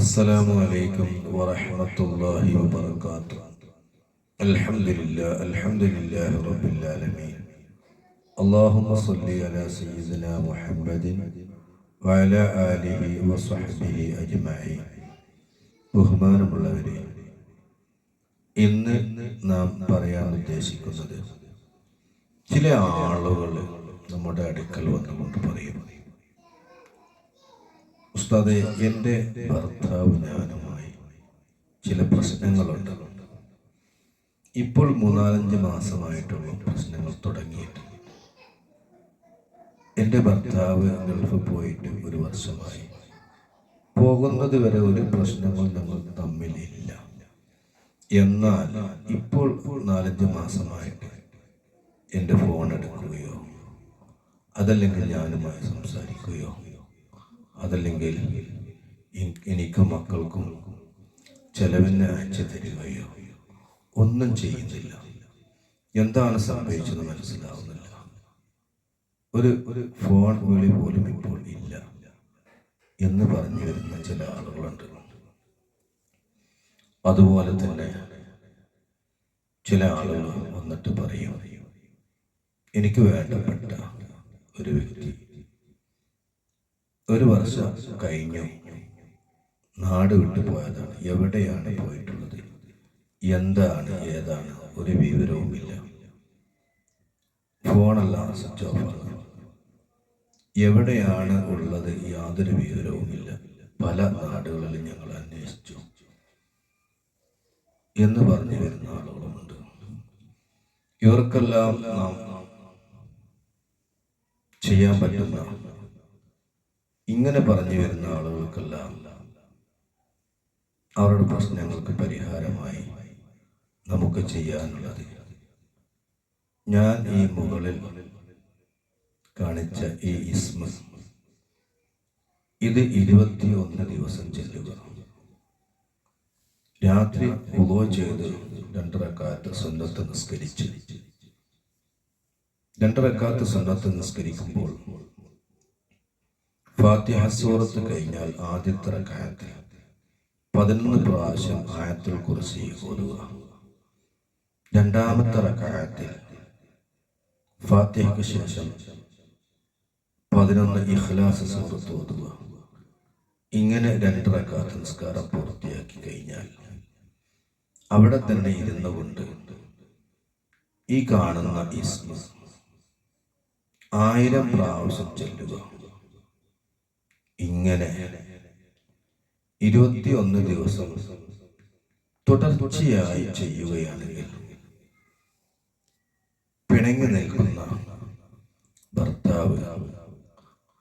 السلام عليكم ورحمة الله وبركاته الحمد لله الحمد لله رب العالمين اللهم صل على سيدنا محمد وعلى آله وصحبه أجمعين ബഹുമാനമുള്ളവരെ ഇന്ന് നാം പറയാൻ ഉദ്ദേശിക്കുന്നത് ചില ആളുകൾ നമ്മുടെ അടുക്കൽ വന്നുകൊണ്ട് പറയും ഉസ്താദെ എന്റെ ഭർത്താവ് ഞാനുമായി ചില പ്രശ്നങ്ങളുണ്ട്. ഇപ്പോൾ മൂന്നാലഞ്ച് മാസമായിട്ടുള്ള പ്രശ്നങ്ങൾ തുടങ്ങിയിട്ട് എന്റെ ഭർത്താവ് ഗൾഫ് പോയിട്ട് ഒരു വർഷമായി. പോകുന്നത് വരെ ഒരു പ്രശ്നങ്ങൾ ഞങ്ങൾ തമ്മിലില്ല. എന്നാൽ ഇപ്പോൾ നാലഞ്ച് മാസമായിട്ട് എന്റെ ഫോൺ എടുക്കുകയോ അതല്ലെങ്കിൽ ഞാനുമായി സംസാരിക്കുകയോ അതല്ലെങ്കിൽ എനിക്കും മക്കൾക്കും ചെലവിന് അയച്ചു തരികയോ ഒന്നും ചെയ്യുന്നില്ല. എന്താണ് സംഭവിച്ചത് മനസ്സിലാവുന്നില്ല. ഒരു ഒരു ഫോൺ വിളി പോലും ഇപ്പോൾ ഇല്ല എന്ന് പറഞ്ഞു വരുന്ന ചില ആളുകളുണ്ട്. അതുപോലെ തന്നെ ചില ആളുകൾ വന്നിട്ട് പറയും എനിക്ക് വേണ്ടപ്പെട്ട ഒരു വ്യക്തി ഒരു വർഷം കഴിഞ്ഞു. നാട് വിട്ടു പോയതാണ്. എവിടെയാണ് പോയിട്ടുള്ളത്? എന്താണ് ഏതാണ്? ഒരു വിവരവുമില്ല. ഫോണെല്ലാം സ്വിച്ച് ഓഫ് ആണ് എവിടെയാണ് ഉള്ളത്? യാതൊരു വിവരവുമില്ല. പല നാടുകളിലും ഞങ്ങൾ അന്വേഷിച്ചു. എന്ന് പറഞ്ഞു വരുന്ന ആളുകളുമുണ്ട്. ഇവർക്കെല്ലാം നാം ചെയ്യാൻ പറ്റുന്ന ഇങ്ങനെ പറഞ്ഞു വരുന്ന ആളുകൾക്കെല്ലാം അവരുടെ പ്രശ്നങ്ങൾക്ക് പരിഹാരമായി നമുക്ക് ചെയ്യാനുള്ളത്. ഞാൻ ഈ മുകളിൽ കാണിച്ച ഈ ഇസ്മസ് ഇത് ഇരുപത്തിയൊന്ന് ദിവസം ചെല്ലുക. രാത്രി ഉദോ ചെയ്ത് രണ്ടരക്കാലത്ത് സ്വന്തത്ത് നിസ്കരിച്ച്. രണ്ടരക്കാലത്ത് സ്വന്തത്ത് നിസ്കരിക്കുമ്പോൾ ഫാത്തിഹ സൂറത്ത് കഴിഞ്ഞാൽ ആദ്യത്തെ റക്കായത്തിൽ പതിനൊന്ന് പ്രാവശ്യം ആയത്തിൽ കുറിച്ച് ഓതുക. രണ്ടാമത്തെ റക്കായത്തിൽ ഫാത്തിഹയ്ക്ക് ശേഷം പതിനൊന്ന് ഇഖ്ലാസ് സൂറത്ത് ഓതുക. ഇങ്ങനെ രണ്ട് റക്കാത്ത് നിസ്കാരം പൂർത്തിയാക്കി കഴിഞ്ഞാൽ അവിടെ തന്നെ ഇരുന്നുകൊണ്ട് ഈ കാണുന്ന ഇസ്മ ആയിരം പ്രാവശ്യം ചെല്ലുക. ഇങ്ങനെ. ഇരുപത്തിയൊന്ന് ദിവസം തുടർച്ചയായി ചെയ്യുകയാണെങ്കിൽ പിണങ്ങി നിൽക്കുന്ന ഭർത്താവ്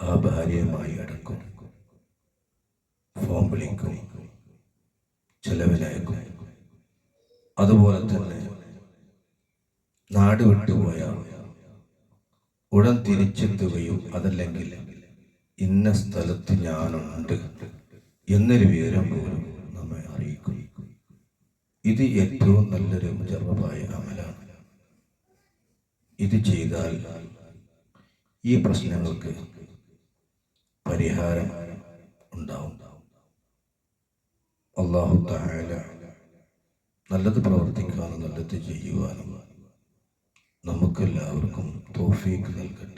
ആ ഭാര്യയുമായി അടക്കും. ഫോം വിളിക്കും. ചെലവിനയക്കും. അതുപോലെ തന്നെ നാട് വിട്ടുപോയ ഉടൻ തിരിച്ചെത്തുകയും അതല്ലെങ്കിൽ ഇന്ന സ്ഥലത്ത് ഞാനുണ്ട് എന്നൊരു വിവരം പോലും നമ്മെ അറിയിക്കും. ഇത് ഏറ്റവും നല്ലൊരു മുജറബായ അമലാണ്. ഇത് ചെയ്താൽ ഈ പ്രശ്നങ്ങൾക്ക് പരിഹാരം ഉണ്ടാവും. അള്ളാഹു താല നല്ലത് പ്രവർത്തിക്കാനും നല്ലത് ചെയ്യുവാനും നമുക്കെല്ലാവർക്കും തോഫീക്ക് നൽകട്ടെ.